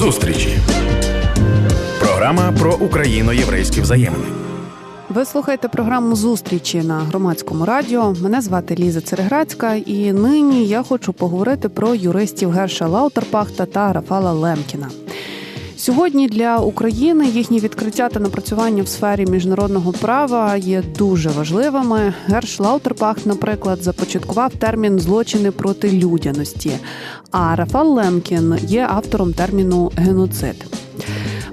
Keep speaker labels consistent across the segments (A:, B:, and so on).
A: Зустрічі. Програма про україно-єврейські взаємини.
B: Ви слухаєте програму зустрічі на громадському радіо. Мене звати Ліза Цереграцька, і нині я хочу поговорити про юристів Герша Лаутерпахта та Рафала Лемкіна. Сьогодні для України їхні відкриття та напрацювання в сфері міжнародного права є дуже важливими. Герш Лаутерпахт, наприклад, започаткував термін злочини проти людяності. А Рафал Лемкін є автором терміну геноцид.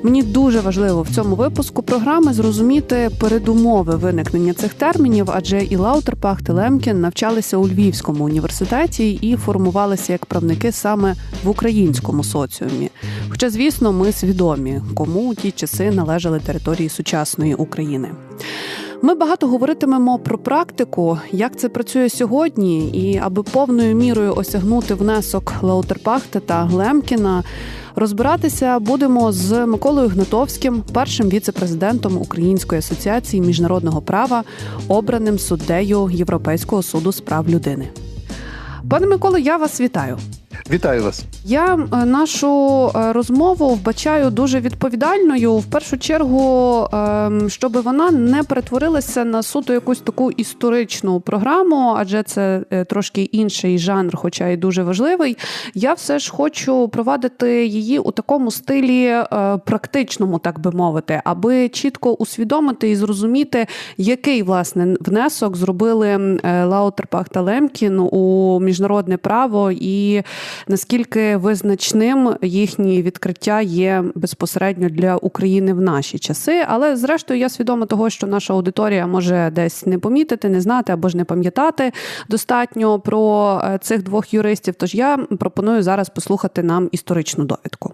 B: Мені дуже важливо в цьому випуску програми зрозуміти передумови виникнення цих термінів, адже і Лаутерпах і Лемкін навчалися у Львівському університеті і формувалися як правники саме в українському соціумі. Хоча, звісно, ми свідомі, кому у ті часи належали території сучасної України. Ми багато говоритимемо про практику, як це працює сьогодні, і аби повною мірою осягнути внесок Лаутерпахта та Глемкіна. Розбиратися будемо з Миколою Гнатовським, першим віце-президентом Української асоціації міжнародного права, обраним суддею Європейського суду з прав людини. Пане Миколо, я вас вітаю.
C: Вітаю вас.
B: Я е, нашу е, розмову вбачаю дуже відповідальною. В першу чергу, ем, щоб вона не перетворилася на суто якусь таку історичну програму, адже це е, трошки інший жанр, хоча й дуже важливий. Я все ж хочу провадити її у такому стилі практичному, так би мовити, аби чітко усвідомити і зрозуміти, який власне внесок зробили Лаутерпах та Лемкін у міжнародне право і наскільки визначним їхні відкриття є безпосередньо для України в наші часи. Але зрештою я свідома того, що наша аудиторія може десь не помітити, не знати або ж не пам'ятати достатньо про е, цих двох юристів. Тож я пропоную зараз послухати нам історичну довідку.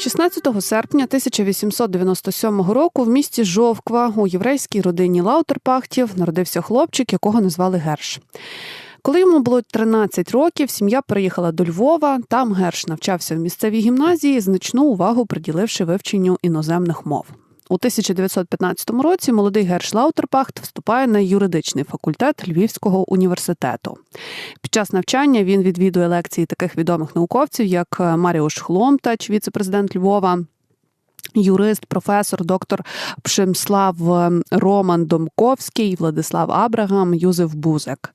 B: 16 серпня 1897 року в місті Жовква у єврейській родині Лаутерпахтів народився хлопчик, якого назвали Герш. Коли йому було 13 років, сім'я приїхала до Львова. Там Герш навчався в місцевій гімназії, значну увагу приділивши вивченню іноземних мов. У 1915 році молодий Герш Лаутерпахт вступає на юридичний факультет Львівського університету. Під час навчання він відвідує лекції таких відомих науковців, як Маріуш Хломтач, віце-президент Львова. Юрист, професор, доктор Пшемслав ем, Роман Домковський, Владислав Абрагам, Юзеф Бузек.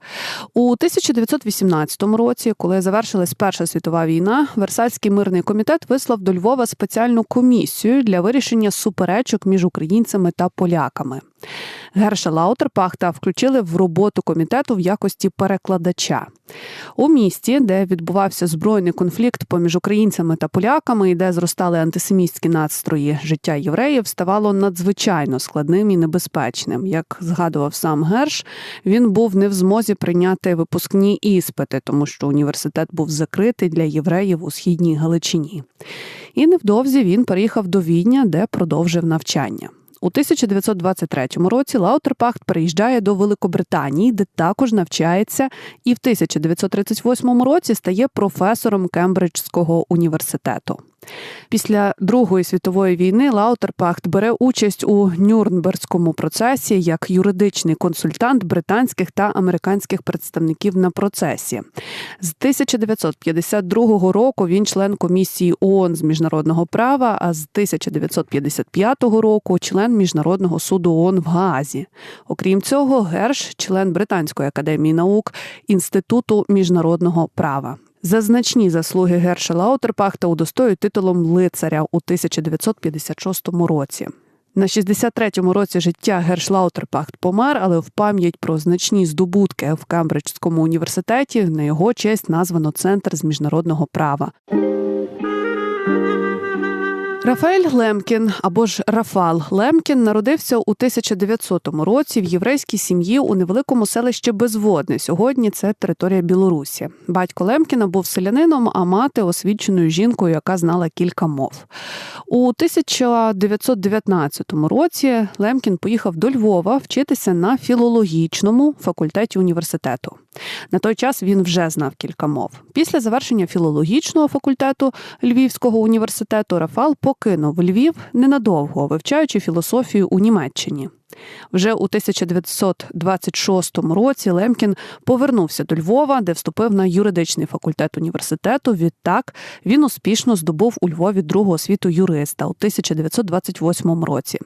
B: У 1918 році, коли завершилась Перша світова війна, Версальський мирний комітет вислав до Львова спеціальну комісію для вирішення суперечок між українцями та поляками. Герша Лаутерпахта включили в роботу комітету в якості перекладача у місті, де відбувався збройний конфлікт поміж українцями та поляками, і де зростали антисемістські настрої життя євреїв, ставало надзвичайно складним і небезпечним. Як згадував сам Герш, він був не в змозі прийняти випускні іспити, тому що університет був закритий для євреїв у східній Галичині. І невдовзі він переїхав до Відня, де продовжив навчання. У 1923 році Лаутерпахт приїжджає до Великобританії, де також навчається, і в 1938 році стає професором Кембриджського університету. Після Другої світової війни Лаутерпахт бере участь у Нюрнберзькому процесі як юридичний консультант британських та американських представників на процесі. З 1952 року він член комісії ООН з міжнародного права, а з 1955 року член міжнародного суду ООН в Гаазі. Окрім цього, Герш, член Британської академії наук Інституту міжнародного права. За значні заслуги Герша Лаутерпахта удостоюють титулом лицаря у 1956 році. На 63-му році життя Герш Лаутерпахт помер, але в пам'ять про значні здобутки в Кембриджському університеті на його честь названо Центр з міжнародного права. Рафаель Лемкін або ж Рафал Лемкін народився у 1900 році в єврейській сім'ї у невеликому селищі Безводне. Сьогодні це територія Білорусі. Батько Лемкіна був селянином, а мати освіченою жінкою, яка знала кілька мов. У 1919 році Лемкін поїхав до Львова вчитися на філологічному факультеті університету. На той час він вже знав кілька мов. Після завершення філологічного факультету Львівського університету Рафал покинув Львів ненадовго, вивчаючи філософію у Німеччині. Вже у 1926 році Лемкін повернувся до Львова, де вступив на юридичний факультет університету. Відтак він успішно здобув у Львові другу освіту юриста у 1928 році.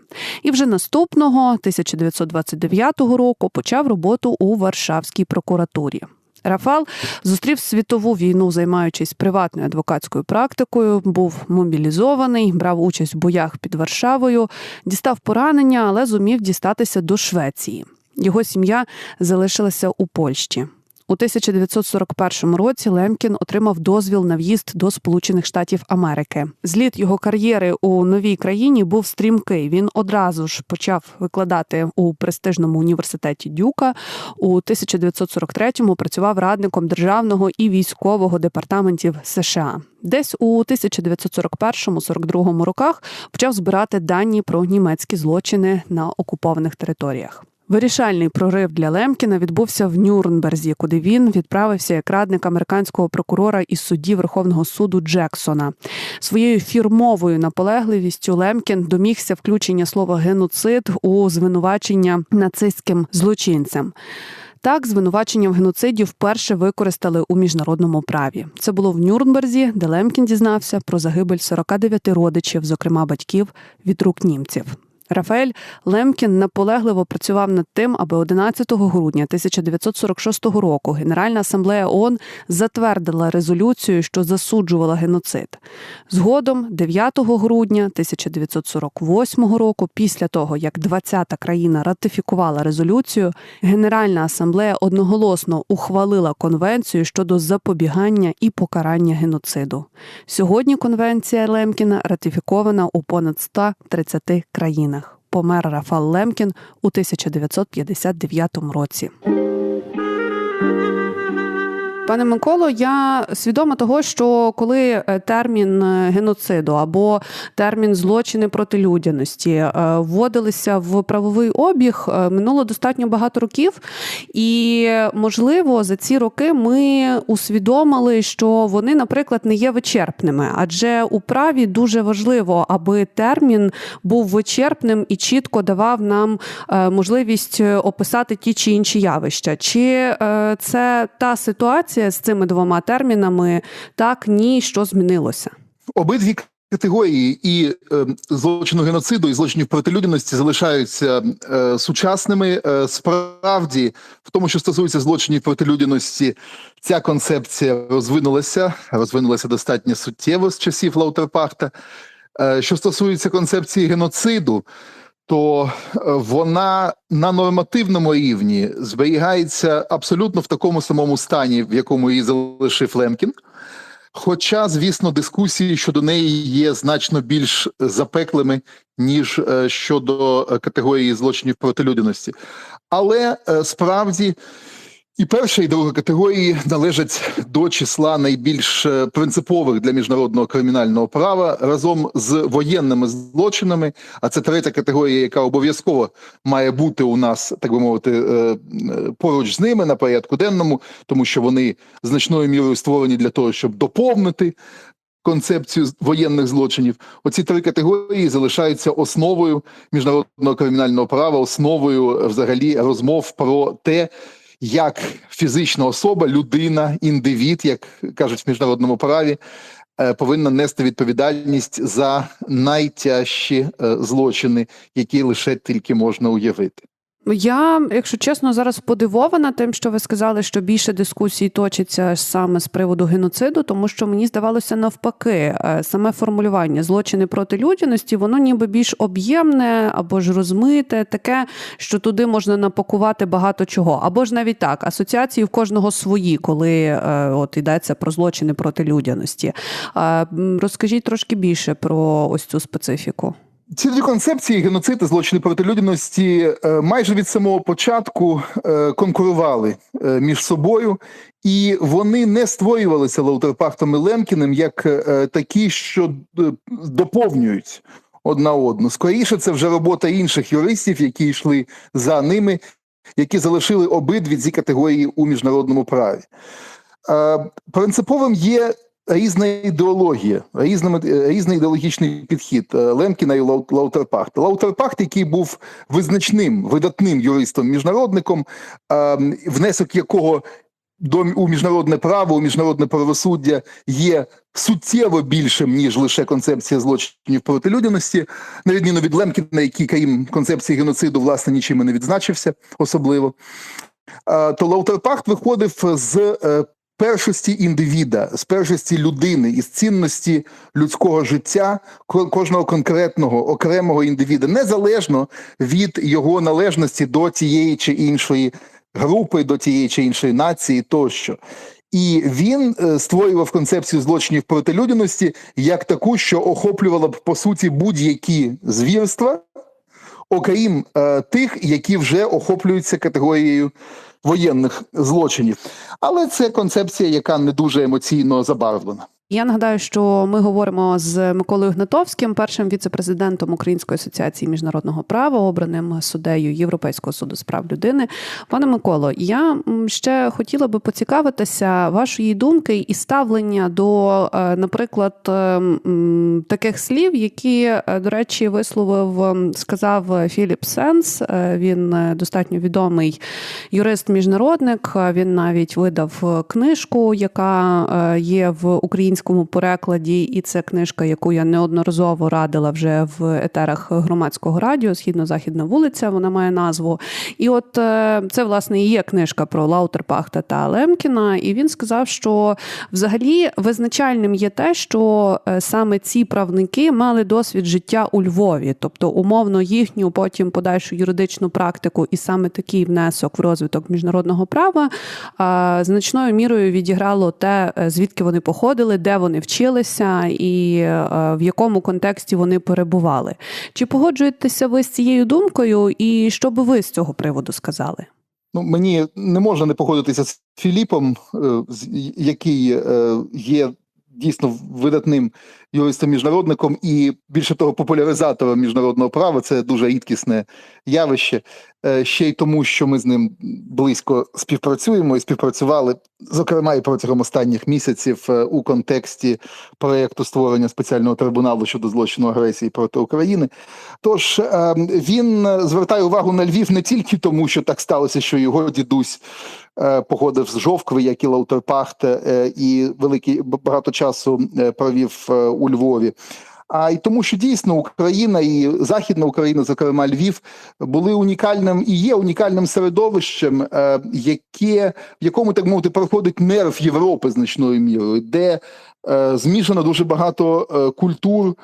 B: І вже наступного 1929 року почав роботу у Варшавській прокуратурі. Рафал зустрів світову війну, займаючись приватною адвокатською практикою, був мобілізований, брав участь в боях під Варшавою, дістав поранення, але зумів дістатися до Швеції. Його сім'я залишилася у Польщі. У 1941 році Лемкін отримав дозвіл на в'їзд до Сполучених Штатів Америки. Зліт його кар'єри у новій країні був стрімкий. Він одразу ж почав викладати у престижному університеті Дюка. У 1943-му працював радником державного і військового департаментів США. Десь у 1941-42 роках почав збирати дані про німецькі злочини на окупованих територіях. Вирішальний прорив для Лемкіна відбувся в Нюрнберзі, куди він відправився як радник американського прокурора із судді Верховного суду Джексона. Своєю фірмовою наполегливістю Лемкін домігся включення слова геноцид у звинувачення нацистським злочинцям. Так, звинувачення в геноциді вперше використали у міжнародному праві. Це було в Нюрнберзі, де Лемкін дізнався про загибель 49 родичів, зокрема батьків, від рук німців. Рафаель Лемкін наполегливо працював над тим, аби 11 грудня 1946 року Генеральна асамблея ООН затвердила резолюцію, що засуджувала геноцид. Згодом, 9 грудня 1948 року, після того як 20-та країна ратифікувала резолюцію, Генеральна асамблея одноголосно ухвалила конвенцію щодо запобігання і покарання геноциду. Сьогодні конвенція Лемкіна ратифікована у понад 130 країнах. Помер Рафал Лемкін у 1959 році. Пане Миколо, я свідома того, що коли е, термін е, геноциду або термін злочини проти людяності е, вводилися в правовий обіг, минуло достатньо багато років, і можливо за ці роки ми усвідомили, що вони, наприклад, не є вичерпними, адже у праві дуже важливо, аби термін був вичерпним і чітко давав нам можливість описати ті чи інші явища. Чи це та ситуація? З цими двома термінами так ні, що змінилося?
C: Обидві категорії і е, злочину геноциду, і злочинів проти людяності залишаються е, сучасними. Е, справді, в тому, що стосується злочинів проти людяності, ця концепція розвинулася, розвинулася достатньо суттєво з часів Лаутерпахта. Е, що стосується концепції геноциду, то е, вона на нормативному рівні зберігається абсолютно в такому самому стані, в якому її залишив Лемкін. Хоча, звісно, дискусії щодо неї є значно більш запеклими, ніж е, щодо категорії злочинів проти людяності. Але е, справді і перша і друга категорії належать до числа найбільш е, принципових для міжнародного кримінального права разом з воєнними злочинами. А це третя категорія, яка обов'язково має бути у нас, так би мовити, е, е, поруч з ними на порядку денному, тому що вони значною мірою створені для того, щоб доповнити. Концепцію воєнних злочинів, оці три категорії залишаються основою міжнародного кримінального права, основою взагалі розмов про те, як фізична особа, людина, індивід, як кажуть в міжнародному праві, е, повинна нести відповідальність за найтяжчі е, злочини, які лише тільки можна уявити.
B: Я, якщо чесно, зараз подивована тим, що ви сказали, що більше дискусій точиться саме з приводу геноциду, тому що мені здавалося навпаки, е, саме формулювання злочини проти людяності, воно ніби більш об'ємне або ж розмите, таке, що туди можна напакувати багато чого, або ж навіть так, асоціації в кожного свої, коли е, от йдеться про злочини проти людяності. Розкажіть трошки більше про ось цю специфіку.
C: Ці дві концепції геноцид і злочини проти людяності е, майже від самого початку е, конкурували е, між собою, і вони не створювалися Лаутерпахтом і Лемкіним як такі, що доповнюють одна одну. Скоріше, це вже робота інших юристів, які йшли за ними, які залишили обидві ці категорії у міжнародному праві. Принциповим є різна ідеологія, різна, різний ідеологічний підхід е, Лемкіна і Лау- Лаутерпахта. Лаутерпахт, який був визначним, видатним юристом-міжнародником, е, внесок якого до у міжнародне право, у міжнародне правосуддя є суттєво більшим ніж лише концепція злочинів проти людяності, на відміну від Лемкіна, який, крім концепції геноциду, власне, нічим і не відзначився особливо. Е, То Лаутерпахт виходив з е, першості індивіда, з першості людини, із цінності людського життя ко- кожного конкретного окремого індивіда, незалежно від його належності до тієї чи іншої групи, до тієї чи іншої нації тощо. І він е, створював концепцію злочинів проти людяності як таку, що охоплювала б по суті будь-які звірства, окрім е, тих, які вже охоплюються категорією воєнних злочинів. Але це концепція, яка не дуже емоційно забарвлена.
B: Я нагадаю, що ми говоримо з Миколою Гнатовським, першим віце-президентом Української асоціації міжнародного права, обраним суддею Європейського суду з прав людини. Пане Миколо, я ще хотіла би поцікавитися вашої думки і ставлення до, е, наприклад, е, таких слів, які, е, до речі, висловив, сказав Філіп Сенс. Він достатньо відомий юрист-міжнародник. Він навіть видав книжку, яка є в українському перекладі, і це книжка, яку я неодноразово радила вже в етерах громадського радіо Східно-Західна вулиця. Вона має назву. І от е, це власне і є книжка про Лаутерпахта та Лемкіна. І він сказав, що взагалі визначальним є те, що е, саме ці правники мали досвід життя у Львові, тобто умовно їхню потім подальшу юридичну практику, і саме такий внесок в розвиток міжнародного права значною мірою відіграло те, е, звідки вони походили, де вони вчилися, і е, в якому контексті вони перебували. Чи погоджуєтеся ви з цією думкою, і що би ви з цього приводу сказали?
C: Ну, мені не можна не погодитися з Філіпом, е, який е, є дійсно видатним юристом-міжнародником і більше того, популяризатором міжнародного права. Це дуже рідкісне явище. Е, Ще й тому, що ми з ним близько співпрацюємо і співпрацювали, зокрема, і протягом останніх місяців е, у контексті проєкту створення спеціального трибуналу щодо злочину агресії проти України. Тож е, він звертає увагу на Львів не тільки тому, що так сталося, що його дідусь походив з Жовкви, як і Лаутерпахт, і великий багато часу провів у Львові. А й тому, що дійсно Україна і Західна Україна, зокрема Львів, були унікальним і є унікальним середовищем, е, яке в якому так мовити проходить нерв Європи значною мірою, де е, змішано дуже багато е, культур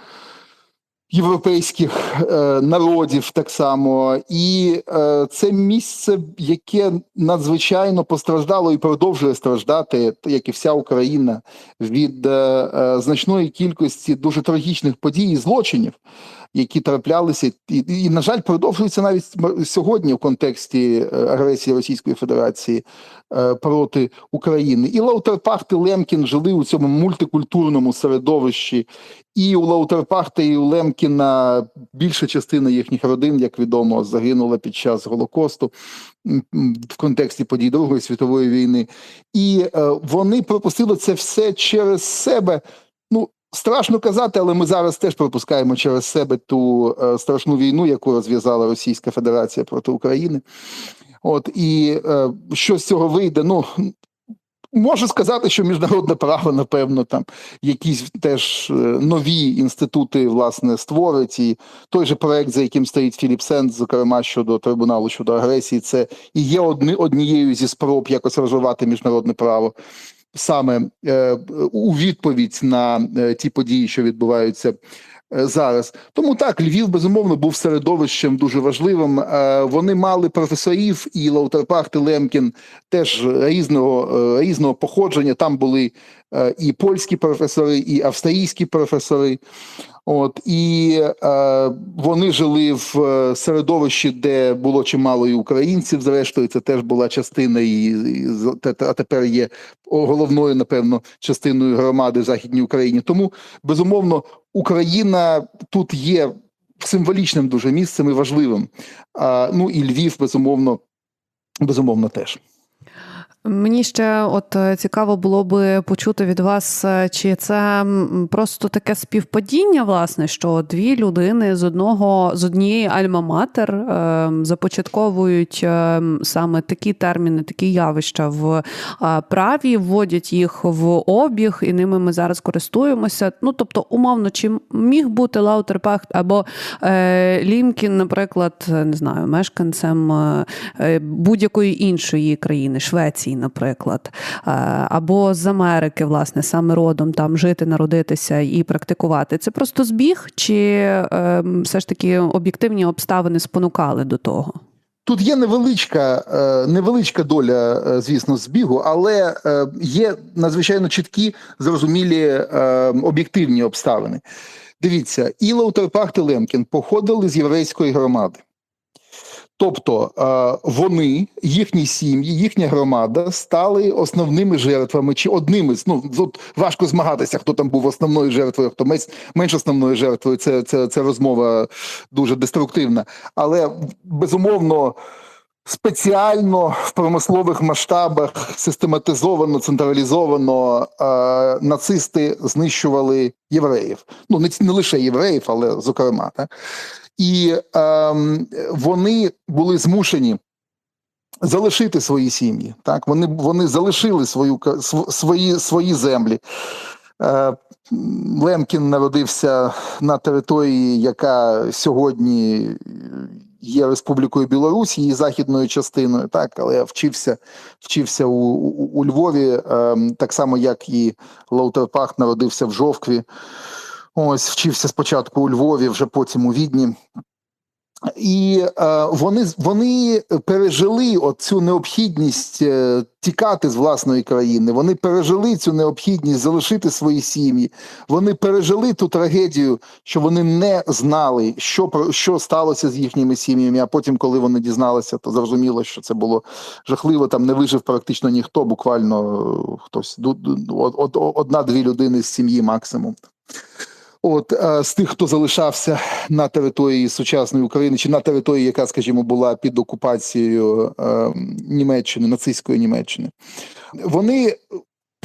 C: європейських е, народів так само, і е, це місце, яке надзвичайно постраждало і продовжує страждати, як і вся Україна, від е, значної кількості дуже трагічних подій і злочинів. Які траплялися, і, і, на жаль, продовжуються навіть сьогодні в контексті е, агресії Російської Федерації е, проти України. І Лаутерпахт і Лемкін жили у цьому мультикультурному середовищі, і у Лаутерпахта, і у Лемкіна більша частина їхніх родин, як відомо, загинула під час Голокосту в контексті подій Другої світової війни. І е, вони пропустили це все через себе. Страшно казати, але ми зараз теж пропускаємо через себе ту е, страшну війну, яку розв'язала Російська Федерація проти України. От і е, що з цього вийде? Ну можу сказати, що міжнародне право, напевно, там якісь теж е, нові інститути власне створить. І той же проект, за яким стоїть Філіп Сенс, зокрема щодо трибуналу щодо агресії, це і є одні, однією зі спроб якось розвивати міжнародне право. Саме е, у відповідь на е, ті події, що відбуваються зараз. Тому так, Львів безумовно був середовищем дуже важливим. Е, вони мали професорів, і Лаутерпахт, і Лемкін теж різного, е, різного походження. Там були е, і польські професори, і австрійські професори. От і е, вони жили в е, середовищі, де було чимало і українців. Зрештою, це теж була частина, і, і а тепер є головною, напевно, частиною громади в Західній Україні. Тому безумовно Україна тут є символічним дуже місцем і важливим. Ну і Львів, безумовно, безумовно, теж.
B: Мені ще от е, цікаво було би почути від вас, е, чи це просто таке співпадіння, власне, що дві людини з одного з однієї альма-матер е, започатковують саме такі терміни, такі явища в праві, вводять їх в обіг, і ними ми зараз користуємося. Ну тобто, умовно, чи міг бути Лаутерпахт або Лімкін, наприклад, не знаю, мешканцем будь-якої іншої країни, Швеції, наприклад, е, або з Америки, власне, саме родом там жити, народитися і практикувати. Це просто збіг, чи е, все ж таки об'єктивні обставини спонукали до того?
C: Тут є невеличка, е, невеличка доля, звісно, збігу, але є надзвичайно чіткі, зрозумілі об'єктивні обставини. Дивіться, і Лаутерпахт і Лемкін походили з єврейської громади. Тобто е, вони, їхні сім'ї, їхня громада стали основними жертвами чи одними з ну тут важко змагатися, хто там був основною жертвою, хто менш основною жертвою. Це, це, це розмова дуже деструктивна. Але безумовно. Спеціально в промислових масштабах систематизовано, централізовано е, нацисти знищували євреїв. Ну не, не лише євреїв, але зокрема, так? І е, вони були змушені залишити свої сім'ї. Так, вони вони залишили свою свої, свої землі. Е, Лемкін народився на території, яка сьогодні є Республікою Білорусь, її західною частиною, так, але вчився, вчився у, у, у Львові, е, так само як і Лаутерпахт народився в Жовкві. Ось вчився спочатку у Львові, вже потім у Відні. І е, вони, вони пережили цю необхідність е, тікати з власної країни. Вони пережили цю необхідність залишити свої сім'ї. Вони пережили ту трагедію, що вони не знали, що що сталося з їхніми сім'ями. А потім, коли вони дізналися, то зрозуміло, що це було жахливо. Там не вижив практично ніхто, буквально е, хтось одна-дві людини з сім'ї максимум. От е, з тих, хто залишався на території сучасної України, чи на території, яка, скажімо, була під окупацією е, Німеччини, нацистської Німеччини, вони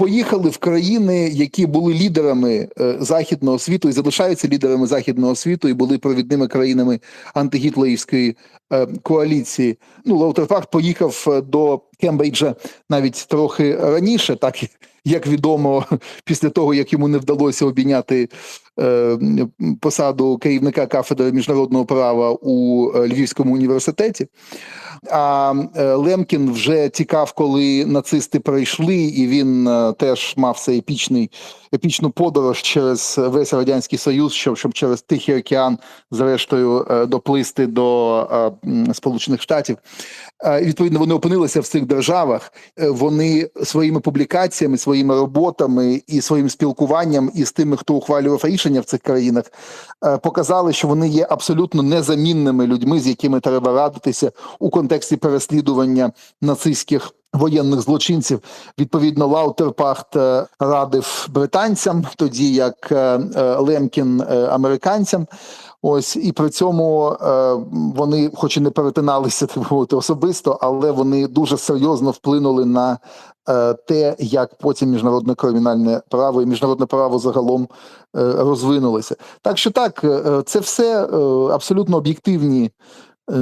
C: поїхали в країни, які були лідерами е, західного світу і залишаються лідерами західного світу, і були провідними країнами антигітлерівської коаліції. Ну, Лаутерпахт поїхав е, до Кембриджа навіть трохи раніше, так як відомо, після того як йому не вдалося обійняти е, посаду керівника кафедри міжнародного права у е, Львівському університеті. А е, Лемкін вже тікав, коли нацисти прийшли, і він е, теж мав цей епічний епічну подорож через весь радянський союз, щоб, щоб через Тихий океан, зрештою, е, доплисти до е, Сполучених Штатів. Відповідно, вони опинилися в цих державах. Е, Вони своїми публікаціями, своїми роботами і своїм спілкуванням із тими, хто ухвалював рішення в цих країнах, е, показали, що вони є абсолютно незамінними людьми, з якими треба радитися у контексті переслідування нацистських. Воєнних злочинців відповідно Лаутерпахт е, радив британцям, тоді як Лемкін американцям. Ось і при цьому е, вони, хоч і не перетиналися так мовити, особисто, але вони дуже серйозно вплинули на е, те, як потім міжнародне кримінальне право і міжнародне право загалом е, розвинулося. Так що так, е, це все е, абсолютно об'єктивні е,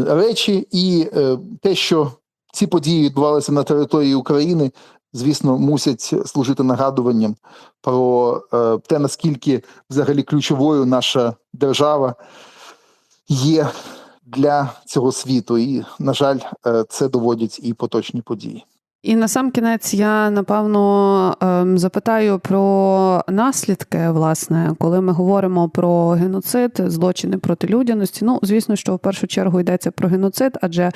C: речі, і е, те, що ці події відбувалися на території України, звісно, мусять служити нагадуванням про е, те, наскільки взагалі ключовою наша держава є для цього світу. І, на жаль, е, це доводять і поточні події.
B: І на сам кінець я напевно ем, запитаю про наслідки, власне, коли ми говоримо про геноцид, злочини проти людяності. Ну, звісно, що в першу чергу йдеться про геноцид, адже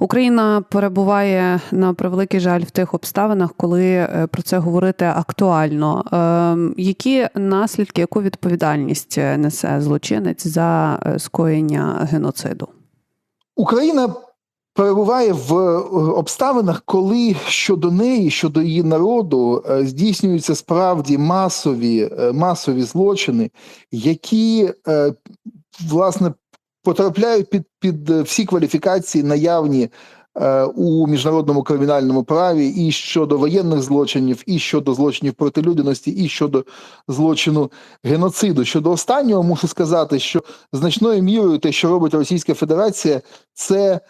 B: Україна перебуває на превеликий жаль в тих обставинах, коли е, про це говорити актуально. Ем, Які наслідки, яку відповідальність несе злочинець за е, скоєння геноциду?
C: Україна перебуває в е, обставинах, коли щодо неї, щодо її народу, е, здійснюються справді масові, е, масові злочини, які власне потрапляють під, під всі кваліфікації наявні у міжнародному кримінальному праві і щодо воєнних злочинів, і щодо злочинів проти людяності, і щодо злочину геноциду. Щодо останнього, мушу сказати, що значною мірою те, що робить Російська Федерація, це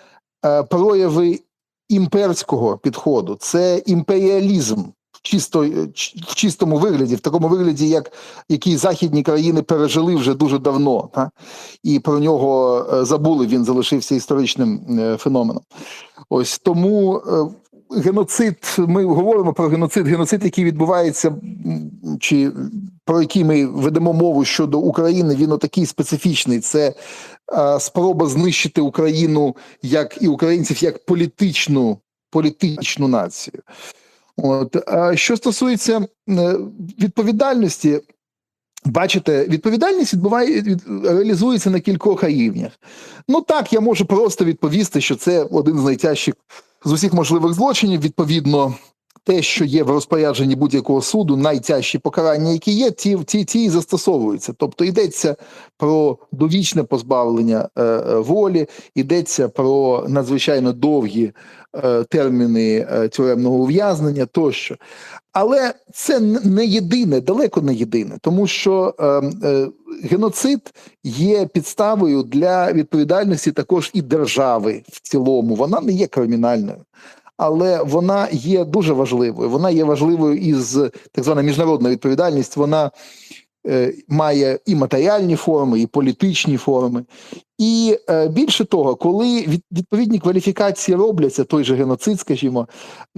C: прояви імперського підходу, це імперіалізм. в Чисто в чистому вигляді, в такому вигляді, як які західні країни пережили вже дуже давно, та? і про нього е, забули. Він залишився історичним е, феноменом. Ось тому е, геноцид. Ми говоримо про геноцид. Геноцид, який відбувається, чи про який ми ведемо мову щодо України, він отакий специфічний. Це е, спроба знищити Україну як і українців як політичну, політичну націю. От що стосується е, відповідальності, бачите, відповідальність відбуває від, реалізується на кількох рівнях. Ну так, я можу просто відповісти, що це один з найтяжчих з усіх можливих злочинів. Відповідно, те, що є в розпорядженні будь-якого суду, найтяжчі покарання, які є, ті ті, ті і застосовуються. Тобто йдеться про довічне позбавлення е, е, волі, йдеться про надзвичайно довгі е, терміни е, тюремного ув'язнення тощо. Але це не єдине, далеко не єдине, тому що е, е, геноцид є підставою для відповідальності також і держави в цілому. Вона не є кримінальною. Але вона є дуже важливою. Вона є важливою із так звана міжнародна відповідальність. Вона е, має і матеріальні форми, і політичні форми. І е, більше того, коли від, відповідні кваліфікації робляться, той же геноцид, скажімо,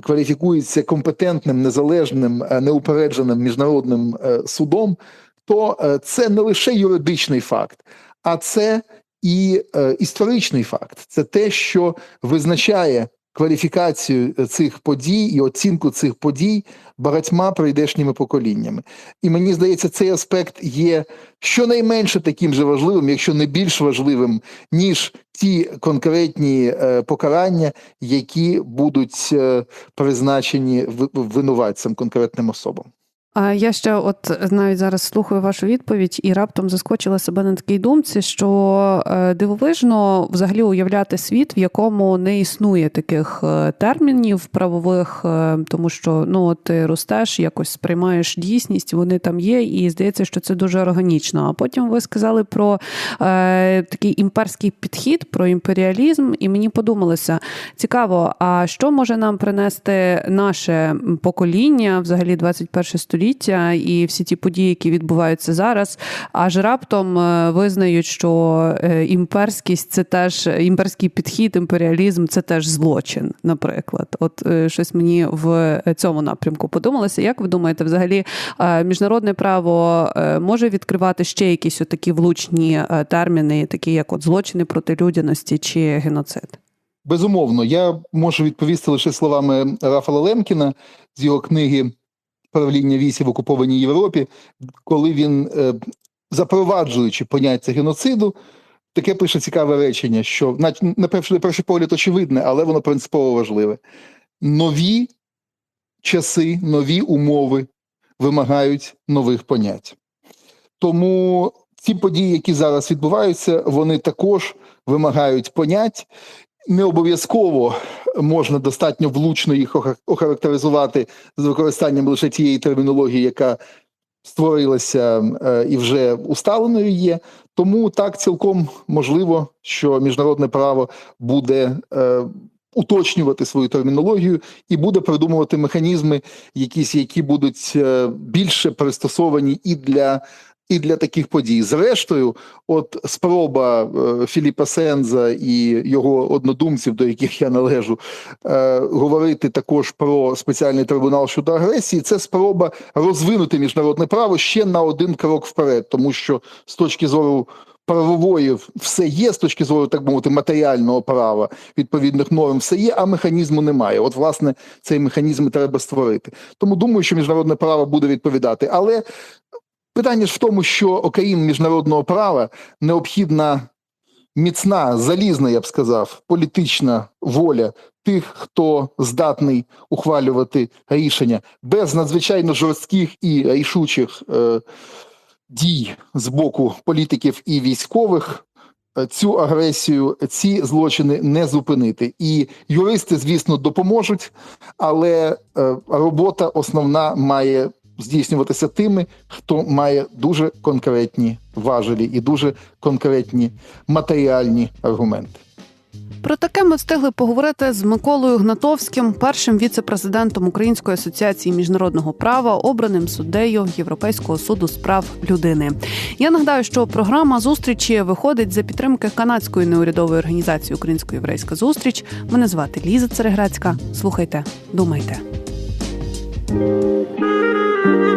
C: кваліфікується компетентним, незалежним, е, неупередженим міжнародним е, судом, то е, це не лише юридичний факт, а це і е, історичний факт. Це те, що визначає кваліфікацію цих подій і оцінку цих подій багатьма прийдешніми поколіннями. І мені здається, цей аспект є щонайменше таким же важливим, якщо не більш важливим, ніж ті конкретні е, покарання, які будуть е, призначені винуватцям конкретним особам.
B: А я ще, от навіть зараз слухаю вашу відповідь і раптом заскочила себе на такій думці, що е, дивовижно взагалі уявляти світ, в якому не існує таких е, термінів правових, е, тому що ну ти ростеш, якось сприймаєш дійсність, вони там є, і здається, що це дуже органічно. А потім ви сказали про е, такий імперський підхід, про імперіалізм, і мені подумалося, цікаво, а що може нам принести наше покоління, взагалі 21 століття, і всі ті події, які відбуваються зараз, аж раптом е, визнають, що е, імперськість це теж імперський підхід, імперіалізм це теж злочин, наприклад. От е, щось мені в цьому напрямку подумалося. Як ви думаєте, взагалі міжнародне право може відкривати ще якісь такі влучні терміни, такі як от злочини проти людяності чи геноцид?
C: Безумовно, я можу відповісти лише словами Рафала Лемкіна з його книги Правління вісі в окупованій Європі, коли він, е, запроваджуючи поняття геноциду, таке пише цікаве речення, що на перший, на перший погляд очевидне, але воно принципово важливе. Нові часи, нові умови вимагають нових понять. Тому ці події, які зараз відбуваються, вони також вимагають понять. Не обов'язково можна достатньо влучно їх охарактеризувати з використанням лише тієї термінології, яка створилася е, і вже усталеною є. Тому так цілком можливо, що міжнародне право буде е, уточнювати свою термінологію і буде придумувати механізми, якісь, які будуть е, більше пристосовані і для. І для таких подій, зрештою, от спроба е, Філіпа Сенза і його однодумців, до яких я належу, е, говорити також про спеціальний трибунал щодо агресії, це спроба розвинути міжнародне право ще на один крок вперед, тому що з точки зору правової все є, з точки зору, так мовити, матеріального права відповідних норм, все є, а механізму немає. От, власне, цей механізм треба створити. Тому думаю, що міжнародне право буде відповідати. Але питання ж в тому, що окрім міжнародного права необхідна міцна, залізна, я б сказав, політична воля тих, хто здатний ухвалювати рішення без надзвичайно жорстких і рішучих е, дій з боку політиків і військових. цю агресію, ці злочини не зупинити. І юристи, звісно, допоможуть, але е, робота основна має здійснюватися тими, хто має дуже конкретні важелі і дуже конкретні матеріальні аргументи.
B: Про таке ми встигли поговорити з Миколою Гнатовським, першим віце-президентом Української асоціації міжнародного права, обраним суддею Європейського суду з прав людини. Я нагадаю, що програма зустрічі виходить за підтримки канадської неурядової організації Українсько-єврейська зустріч. Мене звати Ліза Цереграцька. Слухайте, думайте. Thank you.